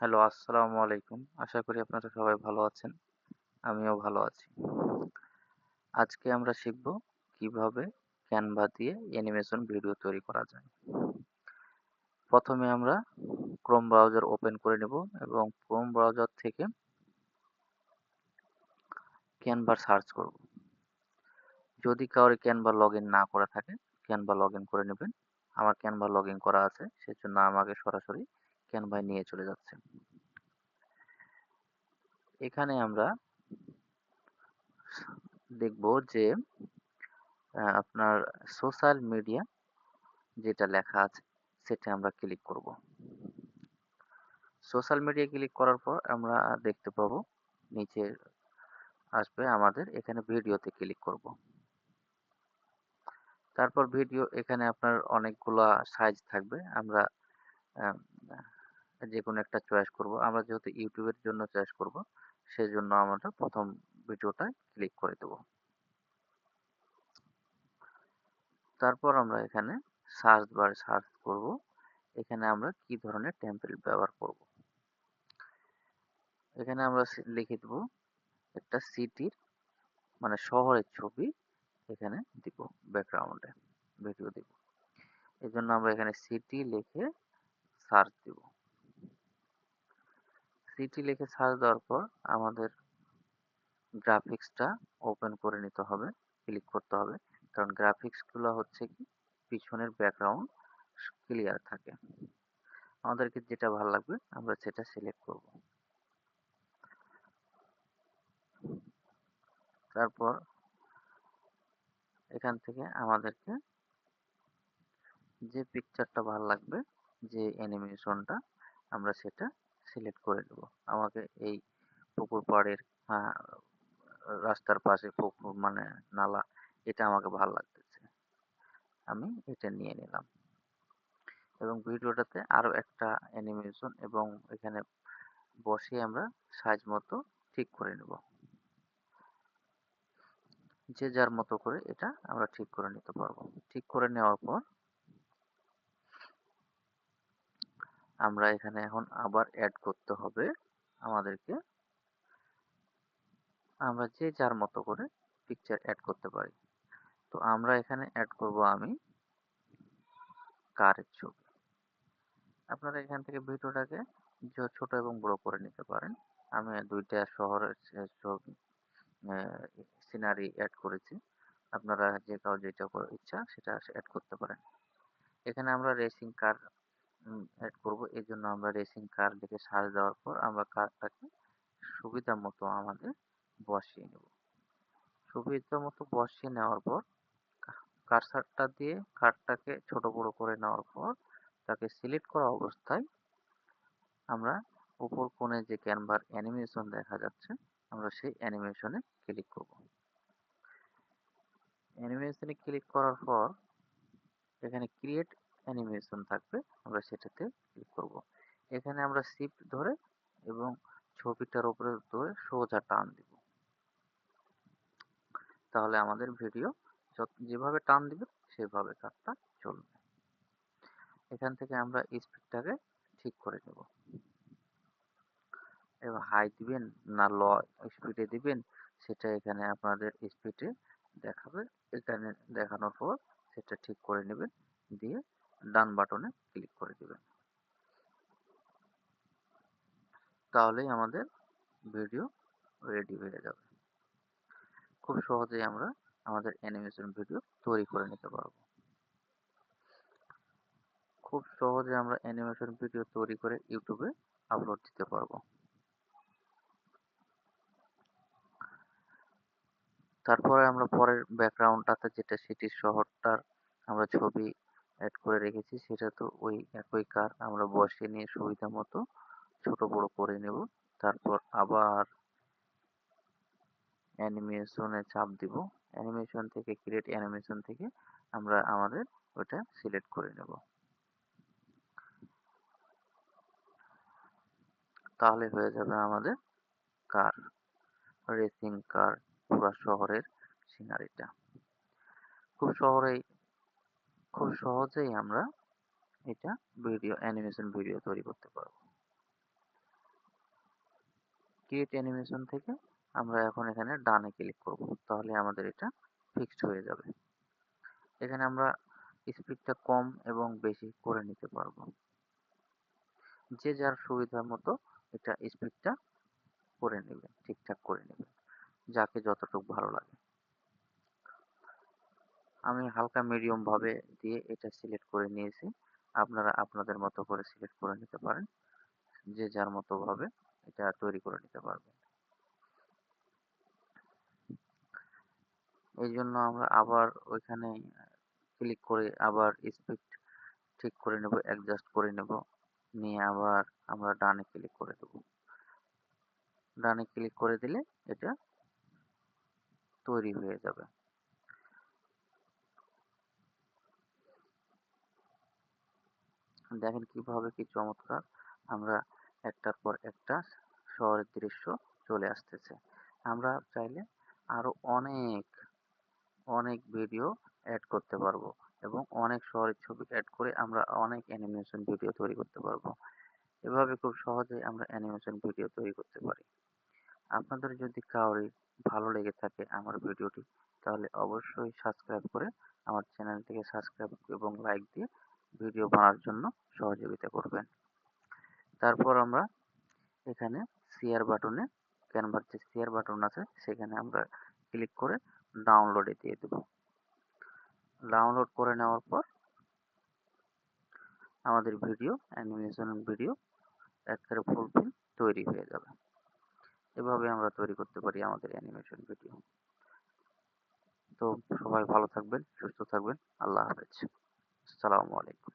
Hello, আসসালামু আলাইকুম। আশা করি আপনারা সবাই ভালো আছেন। আমিও ভালো আছি। আজকে আমরা শিখব কীভাবে ক্যানভা দিয়ে অ্যানিমেশন ভিডিও তৈরি করা যায়। প্রথমে আমরা ক্রোম ব্রাউজার ওপেন করে নেব এবং ক্রোম ব্রাউজার থেকে ক্যানভা সার্চ করব। যদি কাউরে ক্যানভা লগইন না করা থাকে, ক্যানভা লগইন করে নেবেন। আমার ক্যানভা লগইন করা আছে, সেজন্য আমাকে সরাসরি ক্যানভায় নিয়ে চলে যাচ্ছে। এখানে আমরা দেখব যে আপনার সোশ্যাল মিডিয়া যেটা লেখা আছে, সেটা আমরা ক্লিক করব সোশ্যাল মিডিয়া ক্লিক করার পর আমরা দেখতে পাবো, নিচে আসবে আমাদের, এখানে ভিডিওতে ক্লিক করব তারপর ভিডিও এখানে আপনার অনেকগুলা সাইজ থাকবে, আমরা যে কোনো একটা চয়েস করব। আমরা যেহেতু ইউটিউবের জন্য চয়েস করব, সেজন্য আমরা প্রথম ভিডিওটায় ক্লিক করে দেব। তারপর আমরা এখানে সার্চ বারে সার্চ করব। এখানে আমরা কি ধরনের টেমপ্লেট ব্যবহার করব? এখানে আমরা লিখে দেব একটা সিটির মানে শহরের ছবি এখানে দিব ব্যাকগ্রাউন্ডে ভিডিও দিব। এই জন্য আমরা এখানে সিটি লিখে সার্চ দিব। সিটি লিখে সার্চ দেওয়ার পর আমাদের গ্রাফিক্সটা ওপেন করে নিতে হবে ক্লিক করতে হবে। কারণ গ্রাফিক্সগুলো হচ্ছে কি, পিছনের ব্যাকগ্রাউন্ড ক্লিয়ার থাকে। আমাদেরকে যেটা ভালো লাগবে, আমরা সেটা সিলেক্ট করব। তারপর এখান থেকে আমাদেরকে যে পিকচারটা ভালো লাগবে, যে অ্যানিমেশনটা আমরা সেটা সিলেক্ট করে দেব আমাকে এই পুকুর পাড়ের রাস্তার পাশে পুকুর মানে নালা, এটা আমাকে ভালো লাগতেছে। আমি এটা নিয়ে নিলাম। এবং ভিডিওটাতে আরও একটা অ্যানিমেশন এবং এখানে বসে আমরা সাইজ মতো ঠিক করে নেব। যে যার মতো করে এটা আমরা ঠিক করে নিতে পারব। ঠিক করে নেওয়ার পর আমরা এখানে এখন আবার অ্যাড করতে হবে আমাদেরকে। আমরা যে যার মতো করে পিকচার অ্যাড করতে পারি। তো আমরা এখানে অ্যাড করব আমি কারের ছবি। আপনারা এখান থেকে ভিডিওটাকে ছোট এবং বড় করে নিতে পারেন। আমি দুইটা শহরের ছবি সিনারি অ্যাড করেছি। আপনারা যে কাউ যেটা ইচ্ছা সেটা অ্যাড করতে পারেন। এখানে আমরা রেসিং কার অ্যাড করব। এই জন্য আমরা রেসিং কার লিখে সার্চ দেওয়ার পর আমরা কারটাকে সুবিধা মতো আমাদের বসিয়ে নেব। সুবিধা মতো বসিয়ে নেওয়ার পর কারসারটা দিয়ে কারটাকে ছোট বড় করে নেওয়ার পর তাকে সিলেক্ট করা অবস্থায় আমরা উপর কোণে যে ক্যানভার অ্যানিমেশন দেখা যাচ্ছে, আমরা সেই অ্যানিমেশনে ক্লিক করব। অ্যানিমেশনে ক্লিক করার পর এখানে ক্রিয়েট অ্যানিমেশন থাকবে, আমরা সেটাতে ক্লিক করব। এখানে আমরা শিফট ধরে এবং ছবিটার উপরে ধরে সোজা টান দিব। তাহলে আমাদের ভিডিও যেভাবে টান দিবে, সেভাবে কাজটা চলবে। এখান থেকে আমরা স্পিডটাকে ঠিক করে নেব। এবং হাই দিবেন না ল স্পিডে দিবেন, সেটা এখানে আপনাদের স্পিডে দেখাবে। এখানে দেখানোর পর সেটা ঠিক করে নেবেন, দিয়ে ডান বাটনে ক্লিক করে দিবেন। তাহলেই আমাদের ভিডিও রেডি হয়ে যাবে। খুব সহজেই আমরা আমাদের অ্যানিমেশন ভিডিও তৈরি করে নিতে পারব। খুব সহজে আমরা অ্যানিমেশন ভিডিও তৈরি করে ইউটিউবে আপলোড দিতে পারব। তারপরে আমরা পরের ব্যাকগ্রাউন্ডটাতে যেটা সিটির শহরটার আমরা ছবি অ্যাড করে রেখেছি সেটা তো ওই একই কার। আমরা বসিয়ে নিয়ে সুবিধা মতো ছোট বড় করে নেব। তারপর আবার অ্যানিমেশনে চাপ দিব। অ্যানিমেশন থেকে ক্রিয়েট অ্যানিমেশন থেকে আমরা আমাদের ওটা সিলেক্ট করে নেব। তাহলে হয়ে যাবে আমাদের কার রেসিং কার পুরা শহরের সিনারিটা খুব শহরেই খুব সহজেই আমরা এটা ভিডিও অ্যানিমেশন ভিডিও তৈরি করতে পারব। ক্রিয়েট অ্যানিমেশন থেকে আমরা এখন এখানে ডানে ক্লিক করব, তাহলে আমাদের এটা ফিক্সড হয়ে যাবে। এখানে আমরা স্পিডটা কম এবং বেশি করে নিতে পারব। যে যার সুবিধা মতো এটা স্পিডটা করে নেবে ঠিকঠাক করে নেবে যাকে যতটুকু ভালো লাগে। আমি হালকা মিডিয়াম ভাবে দিয়ে এটা সিলেক্ট করে নিয়েছি। আপনারা আপনাদের মতো করে সিলেক্ট করে নিতে পারেন। যে যার মতো ভাবে এটা তৈরি করে নিতে পারবেন। এই জন্য আমরা আবার ওইখানে ক্লিক করে আবার স্পিড ঠিক করে নেব অ্যাডজাস্ট করে নেব। নিয়ে আবার আমরা ডানে ক্লিক করে দেব। ডানে ক্লিক করে দিলে এটা তৈরি হয়ে যাবে। দেখেন কীভাবে কি চমৎকার আমরা একটার পর একটা শহরের দৃশ্য চলে আসতেছে। আমরা চাইলে আরও অনেক অনেক ভিডিও অ্যাড করতে পারব এবং অনেক শহরের ছবি অ্যাড করে আমরা অনেক অ্যানিমেশন ভিডিও তৈরি করতে পারব। এভাবে খুব সহজেই আমরা অ্যানিমেশন ভিডিও তৈরি করতে পারি। আপনাদের যদি কাউরি ভালো লেগে থাকে আমার ভিডিওটি তাহলে অবশ্যই সাবস্ক্রাইব করে আমার চ্যানেলটিকে সাবস্ক্রাইব এবং লাইক দিয়ে ভিডিও বানার জন্য সহযোগিতা করবেন। তারপর আমরা এখানে শেয়ার বাটনে ক্যানভার যে শেয়ার বাটন আছে, সেখানে আমরা ক্লিক করে ডাউনলোডে দিয়ে দেব। ডাউনলোড করে নেওয়ার পর আমাদের ভিডিও অ্যানিমেশন ভিডিও একেবারে ফুলফিল তৈরি হয়ে যাবে। এভাবে আমরা তৈরি করতে পারি আমাদের অ্যানিমেশন ভিডিও তো সবাই ভালো থাকবেন, সুস্থ থাকবেন, আল্লাহ হাফেজ। আসসালামু আলাইকুম।